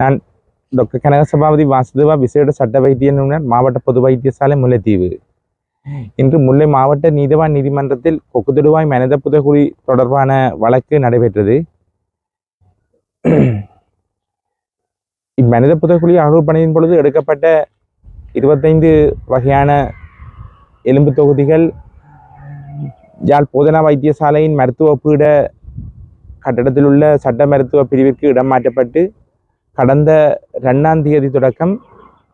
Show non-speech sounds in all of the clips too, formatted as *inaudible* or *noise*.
நான் டாக்டர் கனகசபாபதி வாசுதேவா விசேட சட்ட வைத்திய நிபுணர் மாவட்ட பொது வைத்தியசாலை முல்லைத்தீவு இன்று முல்லை மாவட்ட நீதவான் நீதிமன்றத்தில் கொக்குதடுவாய் மனித புதகுடி தொடர்பான வழக்கு நடைபெற்றது. இம்மனித புதைக்குழி அகழ்பணியின் பொழுது எடுக்கப்பட்ட இருபத்தைந்து வகையான எலும்பு தொகுதிகள் யாழ் போதனா வைத்தியசாலையின் மருத்துவ பீட கட்டடத்தில் உள்ள சட்ட மருத்துவ பிரிவிற்கு இடம் மாற்றப்பட்டு கடந்த ரெண்டாம் தேதி தொடக்கம்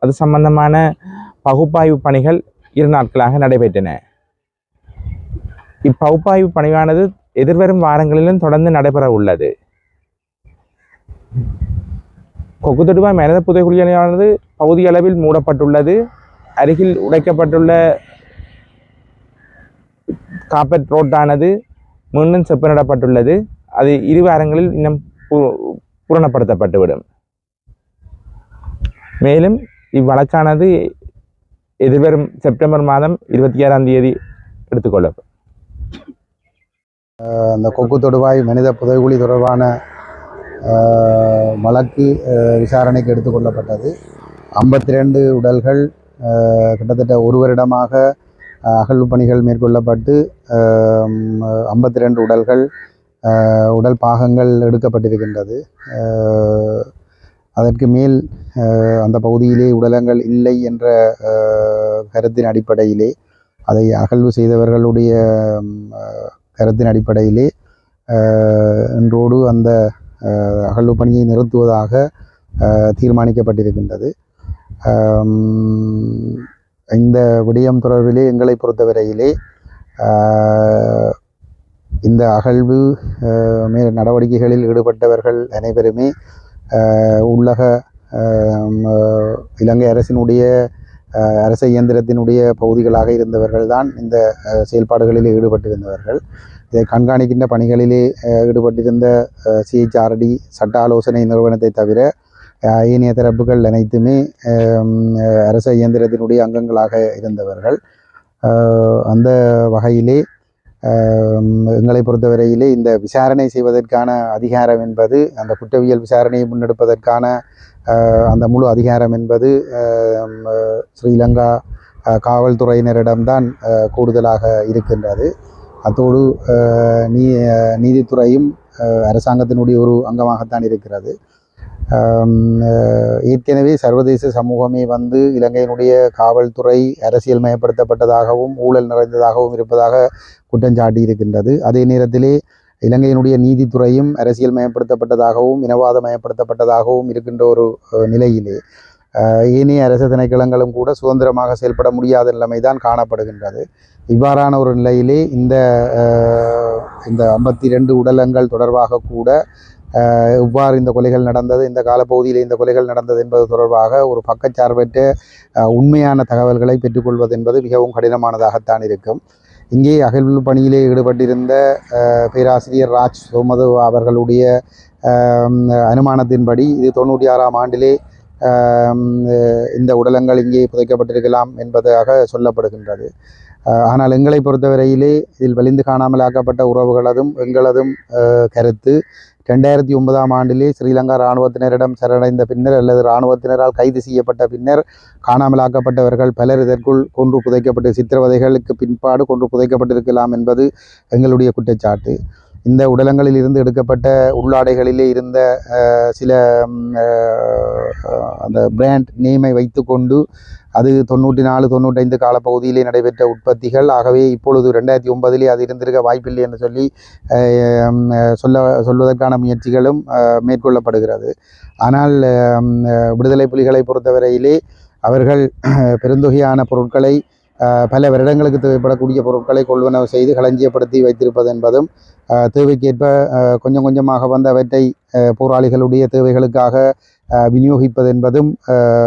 அது சம்பந்தமான பகுப்பாய்வு பணிகள் இரு நாட்களாக நடைபெற்றன. இப்பகுப்பாய்வு பணியானது எதிர்வரும் வாரங்களிலும் தொடர்ந்து நடைபெற உள்ளது. கொக்குத்தொடுவாய் மனித புதைகுழியானது பகுதி அளவில் மூடப்பட்டுள்ளது. அருகில் உடைக்கப்பட்டுள்ள காப்பட் ரோட்டானது மீண்டும் செப்பனிடப்பட்டுள்ளது அது இரு வாரங்களில் இன்னும் பூ- பூரணப்படுத்தப்பட்டுவிடும். மேலும் இவ்வழக்கானது எதிர்வரும் செப்டம்பர் மாதம் இருபத்தி ஆறாம் தேதி எடுத்துக்கொள்ளப்படும். அந்த கொக்கு தொடுவாய் மனித புதைகுழி தொடர்பான வழக்கு விசாரணைக்கு எடுத்துக்கொள்ளப்பட்டது. ஐம்பத்தி ரெண்டு உடல்கள் கிட்டத்தட்ட ஒரு வருடமாக அகழ்வு பணிகள் மேற்கொள்ளப்பட்டு ஐம்பத்தி ரெண்டு உடல்கள் உடல் பாகங்கள் எடுக்கப்பட்டிருக்கின்றது. அதற்கு மேல் அந்த பகுதியிலே உடலங்கள் இல்லை என்ற கருத்தின் அடிப்படையிலே அதை அகழ்வு செய்தவர்களுடைய கருத்தின் அடிப்படையிலே இன்றோடு அந்த அகழ்வு பணியை நிறுத்துவதாக தீர்மானிக்கப்பட்டிருக்கின்றது. இந்த விடயம் தொடர்பிலே எங்களை பொறுத்தவரையிலே இந்த அகழ்வு மேல் நடவடிக்கைகளில் ஈடுபட்டவர்கள் அனைவருமே உள்ளக இலங்கை அரசினுடைய அரச இயந்திரத்தினுடைய பகுதிகளாக இருந்தவர்கள் தான் இந்த செயல்பாடுகளில் ஈடுபட்டிருந்தவர்கள். இதை கண்காணிக்கின்ற பணிகளிலே ஈடுபட்டிருந்த சிஹெச்ஆர்டி சட்ட ஆலோசனை நிறுவனத்தை தவிர ஏனைய தரப்புகள் அனைத்துமே அரச இயந்திரத்தினுடைய அங்கங்களாக இருந்தவர்கள். அந்த வகையிலே எங்களை பொறுத்தவரையிலே இந்த விசாரணை செய்வதற்கான அதிகாரம் என்பது அந்த குற்றவியல் விசாரணையை முன்னெடுப்பதற்கான அந்த முழு அதிகாரம் என்பது ஸ்ரீலங்கா காவல்துறையினரிடம்தான் கூடுதலாக இருக்கின்றது. அத்தோடு நீ நீதித்துறையும் அரசாங்கத்தினுடைய ஒரு அங்கமாகத்தான் இருக்கிறது. ஏற்கனவே சர்வதேச சமூகமே வந்து இலங்கையினுடைய காவல்துறை அரசியல் மயப்படுத்தப்பட்டதாகவும் ஊழல் நிறைந்ததாகவும் இருப்பதாக குற்றஞ்சாட்டி இருக்கின்றது. அதே நேரத்திலே இலங்கையினுடைய நீதித்துறையும் அரசியல் மயப்படுத்தப்பட்டதாகவும் இனவாத மயப்படுத்தப்பட்டதாகவும் இருக்கின்ற ஒரு நிலையிலே. ஏனைய அரசு திணைக்களங்களும் கூட சுதந்திரமாக செயல்பட முடியாத நிலைமைதான் காணப்படுகின்றது. இவ்வாறான ஒரு நிலையிலே இந்த இந்த ஐம்பத்தி ரெண்டு உடலங்கள் தொடர்பாக கூட இவ்வாறு இந்த கொலைகள் நடந்தது இந்த காலப்பகுதியில் இந்த கொலைகள் நடந்தது என்பது தொடர்பாக ஒரு பக்கச்சார்பற்ற உண்மையான தகவல்களை பெற்றுக்கொள்வது என்பது மிகவும் கடினமானதாகத்தான் இருக்கும். இங்கே அகழ்வு பணியிலே ஈடுபட்டிருந்த பேராசிரியர் ராஜ் சோமது அவர்களுடைய அனுமானத்தின்படி இது தொண்ணூற்றி ஆறாம் ஆண்டிலே இந்த உடலங்கள் இங்கே புதைக்கப்பட்டிருக்கலாம் என்பதாக சொல்லப்படுகின்றது. ஆனால் எங்களை பொறுத்தவரையிலே இதில் வலிந்து காணாமல் ஆக்கப்பட்ட உறவுகளதும் எங்களதும் கருத்து ரெண்டாயிரத்தி ஒன்பதாம் ஆண்டிலே ஸ்ரீலங்கா இராணுவத்தினரிடம் சரணடைந்த பின்னர் அல்லது இராணுவத்தினரால் கைது செய்யப்பட்ட பின்னர் காணாமலாக்கப்பட்டவர்கள் பலர் இதற்குள் கொன்று புதைக்கப்பட்டு சித்திரவதைகளுக்கு பின்பாடு கொன்று புதைக்கப்பட்டிருக்கலாம் என்பது எங்களுடைய குற்றச்சாட்டு. இந்த உடலங்களில் இருந்து எடுக்கப்பட்ட உள்ளாடைகளிலே இருந்த சில அந்த பிராண்ட் நேமை வைத்துக்கொண்டு அது தொண்ணூற்றி நாலு தொண்ணூற்றைந்து காலப்பகுதியிலே நடைபெற்ற உற்பத்திகள். ஆகவே இப்பொழுது ரெண்டாயிரத்தி ஒன்பதிலே அது இருந்திருக்க வாய்ப்பில்லை என்று சொல்லி சொல்ல சொல்வதற்கான முயற்சிகளும் மேற்கொள்ளப்படுகிறது. ஆனால் விடுதலை புலிகளை பொறுத்தவரையிலே அவர்கள் *clears throat* பெருந்தொகையான பொருட்களை பல வருடங்களுக்கு தேவைப்படக்கூடிய பொருட்களை கொள்வனவு செய்து களஞ்சியப்படுத்தி வைத்திருப்பது என்பதும் தேவைக்கேற்ப கொஞ்சம் கொஞ்சமாக வந்த அவற்றை போராளிகளுடைய தேவைகளுக்காக விநியோகிப்பது என்பதும்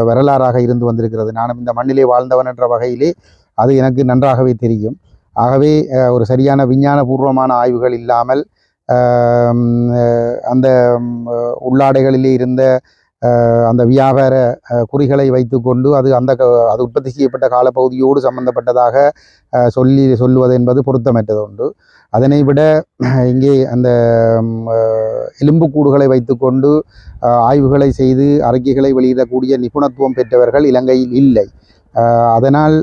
வரலாறாக இருந்து வந்திருக்கிறது. நானும் இந்த மண்ணிலே வாழ்ந்தவன் என்ற வகையிலே அது எனக்கு நன்றாகவே தெரியும். ஆகவே ஒரு சரியான விஞ்ஞானபூர்வமான ஆய்வுகள் இல்லாமல் அந்த உள்ளாடைகளிலே இருந்த அந்த வியாபார குறிகளை வைத்துக்கொண்டு அது அந்த க- அது உற்பத்தி செய்யப்பட்ட காலப்பகுதியோடு சம்பந்தப்பட்டதாக சொல்லி சொல்லுவது என்பது பொருத்தமற்றது உண்டு. அதனை விட *clears throat* இங்கே அந்த எலும்புக்கூடுகளை வைத்துக்கொண்டு ஆய்வுகளை செய்து அறிக்கைகளை வெளியிடக்கூடிய நிபுணத்துவம் பெற்றவர்கள் இலங்கையில் இல்லை. அதனால்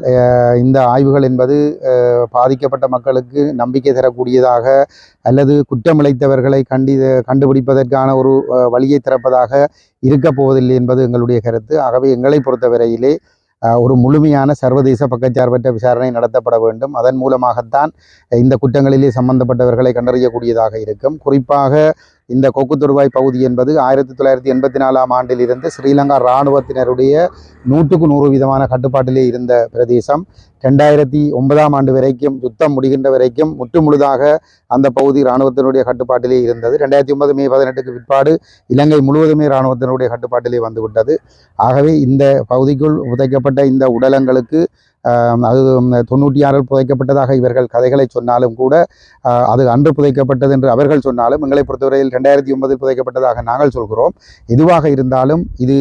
இந்த ஆய்வுகள் என்பது பாதிக்கப்பட்ட மக்களுக்கு நம்பிக்கை தரக்கூடியதாக அல்லது குற்றமிழைத்தவர்களை கண்டி கண்டுபிடிப்பதற்கான ஒரு வழியை திறப்பதாக இருக்கப் போவதில்லை என்பது எங்களுடைய கருத்து. ஆகவே எங்களை பொறுத்தவரையிலே ஒரு முழுமையான சர்வதேச பக்கச்சார்பற்ற விசாரணை நடத்தப்பட வேண்டும். அதன் மூலமாகத்தான் இந்த குற்றங்களிலே சம்பந்தப்பட்டவர்களை கண்டறியக்கூடியதாக இருக்கும். குறிப்பாக இந்த கொக்கு தொடுவாய் பகுதி என்பது ஆயிரத்தி தொள்ளாயிரத்தி எண்பத்தி நாலாம் ஆண்டிலிருந்து ஸ்ரீலங்கா இராணுவத்தினருடைய நூற்றுக்கு நூறு விதமான கட்டுப்பாட்டிலே இருந்த பிரதேசம். ரெண்டாயிரத்தி ஒன்பதாம் ஆண்டு வரைக்கும் யுத்தம் முடிகின்ற வரைக்கும் முற்றுமுழுதாக அந்த பகுதி இராணுவத்தினுடைய கட்டுப்பாட்டிலே இருந்தது. ரெண்டாயிரத்தி ஒன்பது மே பதினெட்டுக்கு பிற்பாடு இலங்கை முழுவதுமே இராணுவத்தினுடைய கட்டுப்பாட்டிலே வந்துவிட்டது. ஆகவே இந்த பகுதிக்குள் புதைக்கப்பட்ட இந்த உடலங்களுக்கு அது தொண்ணூற்றி ஆறில் புதைக்கப்பட்டதாக இவர்கள் கதைகளை சொன்னாலும் கூட அது அன்று புதைக்கப்பட்டது என்று அவர்கள் சொன்னாலும் எங்களை பொறுத்தவரையில் ரெண்டாயிரத்தி ஒன்பதில் புதைக்கப்பட்டதாக நாங்கள் சொல்கிறோம். எதுவாக இருந்தாலும் இது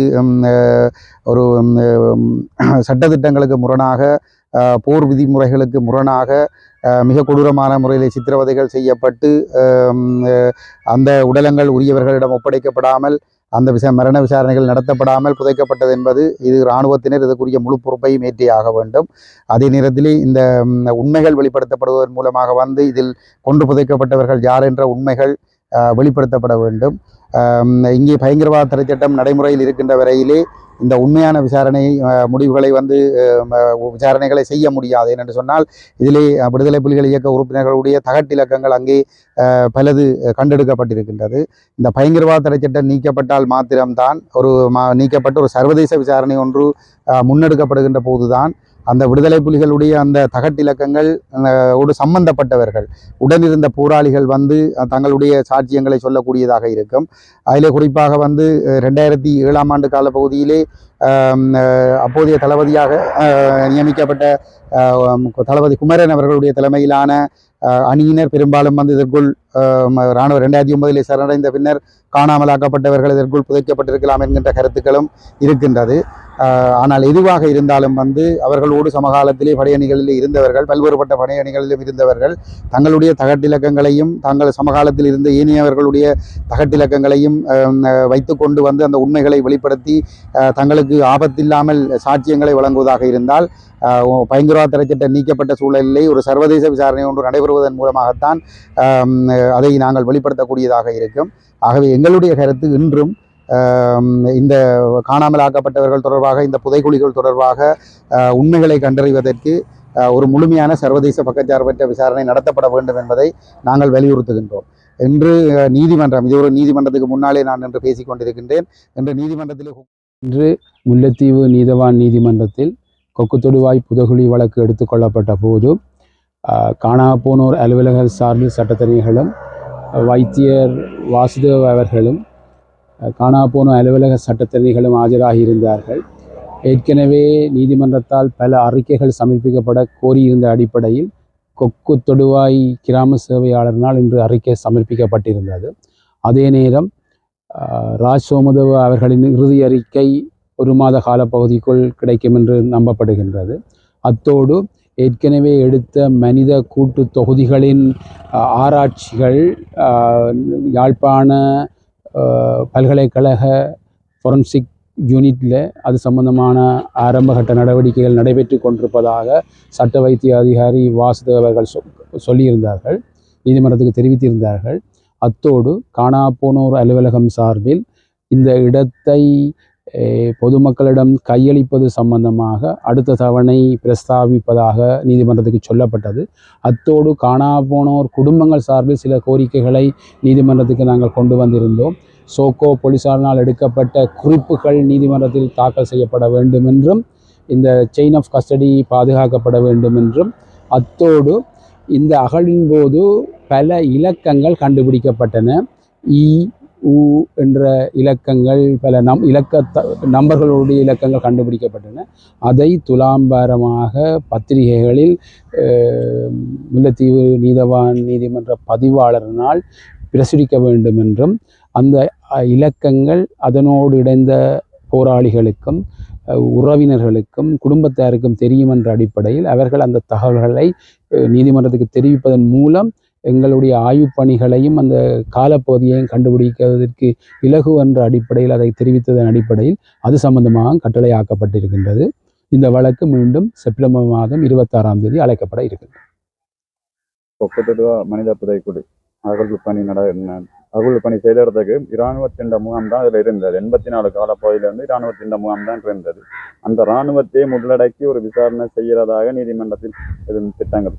ஒரு சட்டத்திட்டங்களுக்கு முரணாக போர் விதிமுறைகளுக்கு முரணாக மிக கொடூரமான முறையில் சித்திரவதைகள் செய்யப்பட்டு அந்த உடலங்கள் உரியவர்களிடம் ஒப்படைக்கப்படாமல் அந்த விசா மரண விசாரணைகள் நடத்தப்படாமல் புதைக்கப்பட்டது என்பது இது இராணுவத்தினர் இதற்குரிய முழு பொறுப்பையும் ஏற்றே ஆக வேண்டும். அதே நேரத்திலே இந்த உண்மைகள் வெளிப்படுத்தப்படுவதன் மூலமாக வந்து இதில் கொண்டு புதைக்கப்பட்டவர்கள் யார் என்ற உண்மைகள் வெளிப்படுத்தப்பட வேண்டும். இங்கே பயங்கரவாத தடை நடைமுறையில் இருக்கின்ற வரையிலே இந்த உண்மையான விசாரணை முடிவுகளை வந்து விசாரணைகளை செய்ய முடியாது. ஏனென்று சொன்னால் இதிலே விடுதலை புலிகள் இயக்க உறுப்பினர்களுடைய தகட்டிலக்கங்கள் அங்கே பலது கண்டெடுக்கப்பட்டிருக்கின்றது. இந்த பயங்கரவாத தடை சட்டம் நீக்கப்பட்டால் மாத்திரம்தான் ஒரு மா நீக்கப்பட்ட ஒரு சர்வதேச விசாரணை ஒன்று முன்னெடுக்கப்படுகின்ற போதுதான் அந்த விடுதலை புலிகளுடைய அந்த தகட்டிலக்கங்கள் ஒரு ஓடு சம்பந்தப்பட்டவர்கள். உடனிருந்த போராளிகள் வந்து தங்களுடைய சாட்சியங்களை சொல்லக்கூடியதாக இருக்கும். அதிலே குறிப்பாக வந்து ரெண்டாயிரத்தி ஏழாம் ஆண்டு கால பகுதியிலே அப்போதைய தளபதியாக நியமிக்கப்பட்ட தளபதி குமரன் அவர்களுடைய தலைமையிலான அணியினர் பெரும்பாலும் வந்து இதற்குள் ஆஹ், இராணுவ ரெண்டாயிரத்தி ஒன்பதிலே சரணடைந்த பின்னர் காணாமலாக்கப்பட்டவர்கள் இதற்குள் புதைக்கப்பட்டிருக்கலாம் என்கின்ற கருத்துக்களும் இருக்கின்றது. ஆனால் எதுவாக இருந்தாலும் வந்து அவர்களோடு சமகாலத்திலே படையணிகளில் இருந்தவர்கள் பல்வேறுபட்ட படையணிகளிலும் இருந்தவர்கள் தங்களுடைய தகட்டிலக்கங்களையும் தங்கள் சமகாலத்தில் இருந்த ஏனையவர்களுடைய தகட்டிலக்கங்களையும் வைத்து கொண்டு வந்து அந்த உண்மைகளை வெளிப்படுத்தி தங்களுக்கு ஆபத்தில்லாமல் சாட்சியங்களை வழங்குவதாக இருந்தால் பயங்கரவாத தடைச்சட்டம் நீக்கப்பட்ட சூழலிலே ஒரு சர்வதேச விசாரணை ஒன்று நடைபெறுவதன் மூலமாகத்தான் அதை நாங்கள் வெளிப்படுத்தக்கூடியதாக இருக்கும். ஆகவே எங்களுடைய கருத்து இன்றும் இந்த காணாமல் ஆக்கப்பட்டவர்கள் தொடர்பாக இந்த புதைக்குழிகள் தொடர்பாக உண்மைகளை கண்டறிவதற்கு ஒரு முழுமையான சர்வதேச பக்கச்சார்பற்ற விசாரணை நடத்தப்பட வேண்டும் என்பதை நாங்கள் வலியுறுத்துகின்றோம். இன்று நீதிமன்றம் இது ஒரு நீதிமன்றத்துக்கு முன்னாலே நான் இன்று பேசிக்கொண்டிருக்கின்றேன். என்று இன்று நீதிமன்றத்திலே இன்று முல்லைத்தீவு நீதவான் நீதிமன்றத்தில் கொக்குத்தொடுவாய் புதகுழி வழக்கு எடுத்துக்கொள்ளப்பட்ட போது காணா போனோர் அலுவலக சார்பில் சட்டத்தரணிகளும் வைத்தியர் வாசுதேவ் அவர்களும் காணா போன அலுவலக சட்டத்தரணிகளும் ஆஜராகி இருந்தார்கள். ஏற்கனவே நீதிமன்றத்தால் பல அறிக்கைகள் சமர்ப்பிக்கப்பட கோரியிருந்த அடிப்படையில் கொக்கு தொடுவாய் கிராம சேவையாளரினால் இன்று அறிக்கை சமர்ப்பிக்கப்பட்டிருந்தது. அதே நேரம் ராஜ் சோமதேவ அவர்களின் இறுதி அறிக்கை ஒரு மாத கால பகுதிக்குள் கிடைக்கும் என்று நம்பப்படுகின்றது. அத்தோடு ஏற்கனவே எடுத்த மனித கூட்டு தொகுதிகளின் ஆராய்ச்சிகள் யாழ்ப்பாண பல்கலைக்கழக ஃபொரன்சிக் யூனிட்டில் அது சம்பந்தமான ஆரம்பகட்ட நடவடிக்கைகள் நடைபெற்று கொண்டிருப்பதாக சட்ட வைத்திய அதிகாரி வாசுதேவ் அவர்கள் சொ சொல்லியிருந்தார்கள். நீதிமன்றத்துக்கு தெரிவித்திருந்தார்கள். அத்தோடு காணாப்போனோர் அலுவலகம் சார்பில் இந்த இடத்தை பொதுமக்களிடம் கையளிப்பது சம்பந்தமாக அடுத்த தவணை பிரஸ்தாபிப்பதாக நீதிமன்றத்துக்கு சொல்லப்பட்டது. அத்தோடு காணாப்போனோர் குடும்பங்கள் சார்பில் சில கோரிக்கைகளை நீதிமன்றத்துக்கு நாங்கள் கொண்டு வந்திருந்தோம். சோகோ போலீசாரினால் எடுக்கப்பட்ட குறிப்புகள் நீதிமன்றத்தில் தாக்கல் செய்யப்பட வேண்டும் என்றும் இந்த செயின் ஆஃப் கஸ்டடி பாதுகாக்கப்பட வேண்டும் என்றும் அத்தோடு இந்த அகழின் போது பல இலக்கங்கள் கண்டுபிடிக்கப்பட்டன. இ உ என்ற இலக்கங்கள் பல நம் இலக்க நம்பர்களுடைய இலக்கங்கள் கண்டுபிடிக்கப்பட்டன. அதை துலாம்பாரமாக பத்திரிகைகளில் முல்லைத்தீவு நீதவான் நீதிமன்ற பதிவாளரினால் பிரசுரிக்க வேண்டும் என்றும் அந்த இலக்கங்கள் அதனோடு இணைந்த போராளிகளுக்கும் உறவினர்களுக்கும் குடும்பத்தாருக்கும் தெரியும் என்ற அடிப்படையில் அவர்கள் அந்த தகவல்களை நீதிமன்றத்துக்கு தெரிவிப்பதன் மூலம் எங்களுடைய ஆய்வுப் பணிகளையும் அந்த காலப்பகுதியையும் கண்டுபிடிக்கிறதற்கு இலகு என்ற அடிப்படையில் அதை தெரிவித்ததன் அடிப்படையில் அது சம்பந்தமாக கட்டளை ஆக்கப்பட்டிருக்கின்றது இந்த வழக்கு மீண்டும் செப்டம்பர் மாதம் இருபத்தாறாம் தேதி அழைக்கப்பட இருக்கின்றது. மனித புதைக்குடி அகழ்வு பணி நட அகழ்வு பணி செய்தறதுக்கு இராணுவத்தின் முகாம் தான் அதில் இருந்தது. எண்பத்தி நாலு காலப்பகுதியிலிருந்து இராணுவத்தின் முகாம் தான் இருந்தது. அந்த இராணுவத்தை உள்ளடக்கி ஒரு விசாரணை செய்கிறதாக நீதிமன்றத்தில் எதுவும் திட்டங்கள்.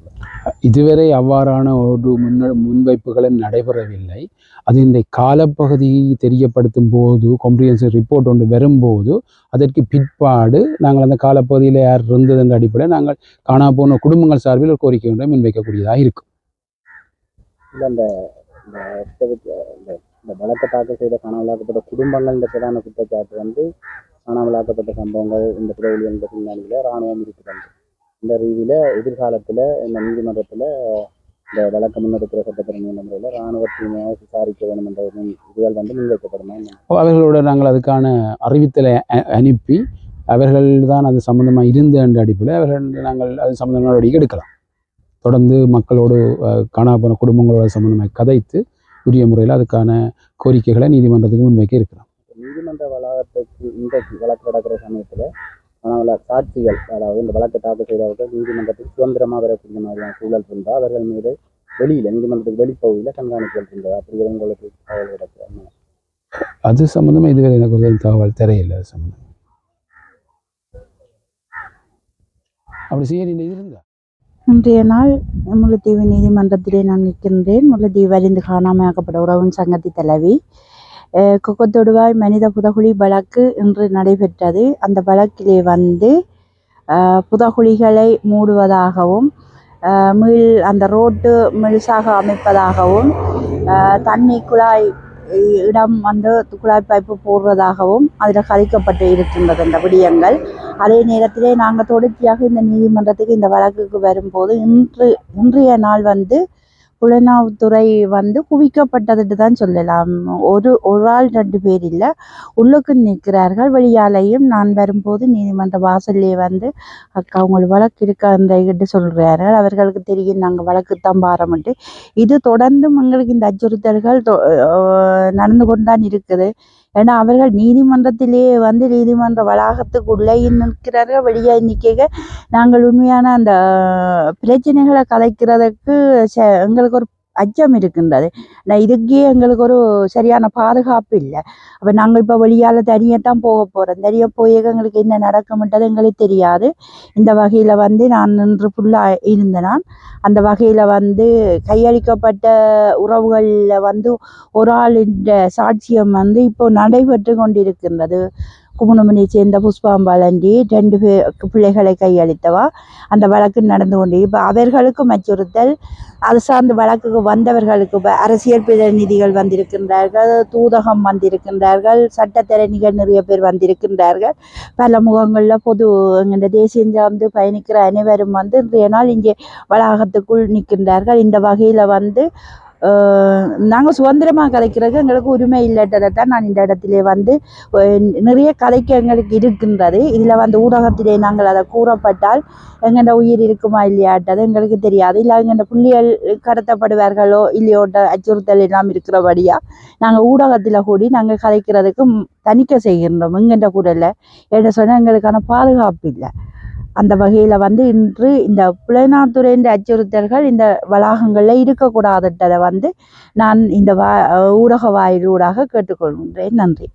இதுவரை அவ்வாறான ஒரு முன்ன முன்வைப்புகளும் நடைபெறவில்லை. அது இந்த காலப்பகுதி தெரியப்படுத்தும் போது காம்ப்ரிஹென்சிவ் ரிப்போர்ட் ஒன்று வரும்போது அதற்கு பிற்பாடு நாங்கள் அந்த காலப்பகுதியில் யார் இருந்தது என்ற அடிப்படையில் நாங்கள் காணா போன குடும்பங்கள் சார்பில் ஒரு கோரிக்கை ஒன்றை முன்வைக்கக்கூடியதாக இருக்கும். இல்லை இந்த இந்த எக்ஸபிட் இந்த இந்த வழக்கை தாக்கல் செய்த காணாமலாக்கப்பட்ட குடும்பங்கள் இந்த பிரதான குற்றச்சாட்டு வந்து காணாமலாக்கப்பட்ட சம்பவங்கள் இந்த பிறகு என்ற பின்னணியில் இராணுவம் இருக்கிறது. இந்த ரீதியில் எதிர்காலத்தில் இந்த நீதிமன்றத்தில் இந்த வழக்கு முன்னெடுக்கிற சட்டத்திறனை முறையில் இராணுவத்தினை விசாரிக்க வேண்டும் என்ற இதுகள் வந்து முன்வைக்கப்படுமா அவர்களோட நாங்கள் அதுக்கான அறிவித்தலை அ- அனுப்பி அவர்கள் தான் அது சம்மந்தமாக இருந்த என்ற அடிப்படையில் அவர்கள் நாங்கள் அது சம்பந்தமான நடவடிக்கை எடுக்கலாம். தொடர்ந்து மக்களோடு காணா போன குடும்பங்களோட சம்பந்தமாக கதைத்து உரிய முறையில் அதுக்கான கோரிக்கைகளை நீதிமன்றத்துக்கு முன்வைக்க இருக்கிறோம். நீதிமன்ற வளாகத்துக்கு இன்றைக்கு வழக்கு நடக்கிற சமயத்தில் ஆனால் சாட்சிகள் அதாவது இந்த வழக்கை தாக்கல் செய்தவர்கள் நீதிமன்றத்துக்கு சுதந்திரமாக வரக்கூடிய மாதிரியான சூழல் இருந்தால் அவர்கள் மீது வெளியில் நீதிமன்றத்துக்கு வெளிப்பகுதியில் கண்காணிப்புகள் இருந்தது அப்படி உங்களுக்கு தகவல் கிடைக்கிறாங்க அது சம்மந்தமாக இதுவரை எனக்கு ஒரு தகவல் தெரியல சம்மந்தம் அப்படி செய்ய நீ இருந்தா இன்றைய நாள் முல்லைத்தீவு நீதிமன்றத்திலே நான் நிற்கின்றேன். முல்லைத்தீவு அறிந்து காணாமையாக்கப்பட்ட உறவின் சங்கத்தி தலைவி. அஹ் கொக்கத்தொடுவாய் மனித புதகுழி வழக்கு இன்று நடைபெற்றது. அந்த வழக்கிலே வந்து புதகுழிகளை மூடுவதாகவும் மீள் அந்த ரோட்டு மெழுசாக அமைப்பதாகவும் தண்ணி குழாய் இடம் வந்து குழாய் பைப்பு போடுறதாகவும் அதில் கழிக்கப்பட்டு இருக்கின்றது அந்த விடியங்கள் அதே நேரத்திலே நாங்கள் தொடர்ச்சியாக இந்த நீதிமன்றத்துக்கு இந்த வழக்குக்கு வரும்போது இன்று இன்றைய நாள் வந்து புலனாய்வுத்துறை வந்து குவிக்கப்பட்டதுட்டு தான் சொல்லலாம். ஒரு ஒரு ஆள் ரெண்டு பேர் இல்லை. உள்ளுக்கு நிற்கிறார்கள். வெளியாலையும் நான் வரும்போது நீதிமன்ற வாசல்லே வந்து அக்கா அவங்களுக்கு வழக்கு இருக்கான்னு சொல்கிறார்கள். அவர்களுக்கு தெரியும் நாங்கள் வழக்கு தான் பாரமட்டு இது தொடர்ந்தும் எங்களுக்கு இந்த அச்சுறுத்தல்கள் நடந்து கொண்டு தான் இருக்குது. ஏன்னா அவர்கள் நீதிமன்றத்திலே வந்து நீதிமன்ற வளாகத்துக்குள்ளே நிற்கிறார்கள். வெளியே நிற்க நாங்கள் உண்மையான அந்த பிரச்சனைகளை கலைக்கிறதுக்கு ச எங்களுக்கு ஒரு அச்சம் இருக்கின்றது நான் இதுக்கே எங்களுக்கு ஒரு சரியான பாதுகாப்பு இல்லை அப்போ நாங்கள் இப்போ வெளியால் தனியாக தான் போக போகிறோம் தனியாக போய் எங்களுக்கு என்ன நடக்கும்ன்றது எங்களுக்கு தெரியாது. இந்த வகையில் வந்து நான் நின்று ஃபுல்லாக இருந்தேன் நான் அந்த வகையில் வந்து கையளிக்கப்பட்ட உறவுகளில் வந்து ஒரு ஆளின் சாட்சியம் வந்து இப்போ நடைபெற்று கொண்டிருக்கின்றது. குமுணமணியை சேர்ந்த புஷ்பாம்பாலண்டி ரெண்டு பேர் பிள்ளைகளை கையளித்தவா? அந்த வழக்கு நடந்து கொண்டு இப்போ அவர்களுக்கும் அச்சுறுத்தல். அது சார்ந்த வழக்குக்கு வந்தவர்களுக்கு இப்ப அரசியல் பிரதிநிதிகள் வந்திருக்கின்றார்கள் தூதகம் வந்திருக்கின்றார்கள் சட்டத்தரணிகள் நிறைய பேர் வந்திருக்கின்றார்கள். பல முகங்களில் பொது எங்கள் தேசியம் சார்ந்து பயணிக்கிற அனைவரும் வந்து இன்றைய நாள் இங்கே வளாகத்துக்குள் நிற்கின்றார்கள். இந்த வகையில் வந்து நாங்கள் சுதந்திரமாக கதைக்கிறதுக்கு எங்களுக்கு உரிமை இல்லைன்றதை தான் நான் இந்த இடத்துல வந்து நிறைய கதைக்கு எங்களுக்கு இருக்கின்றது. இதில் வந்து ஊடகத்திலே நாங்கள் அதை கூறப்பட்டால் எங்கள்ட உயிர் இருக்குமா இல்லையாட்டது எங்களுக்கு தெரியாது. இல்லை எங்கள்ட புள்ளிகள் கடத்தப்படுவார்களோ இல்லையோட்ட அச்சுறுத்தல் எல்லாம் இருக்கிறபடியா நாங்கள் ஊடகத்தில் கூடி நாங்கள் கதைக்கிறதுக்கு தணிக்கை செய்கின்றோம். எங்கள்ட இல்லை. என்ன சொன்னால் எங்களுக்கான பாதுகாப்பு இல்லை. அந்த வகையில் வந்து இன்று இந்த புலனாத்துறைன்ற அச்சுறுத்தல்கள் இந்த வளாகங்களில் இருக்கக்கூடாதுன்றதை வந்து நான் இந்த வா ஊடக வாயிலூடாக கேட்டுக்கொள்கின்றேன். நன்றி.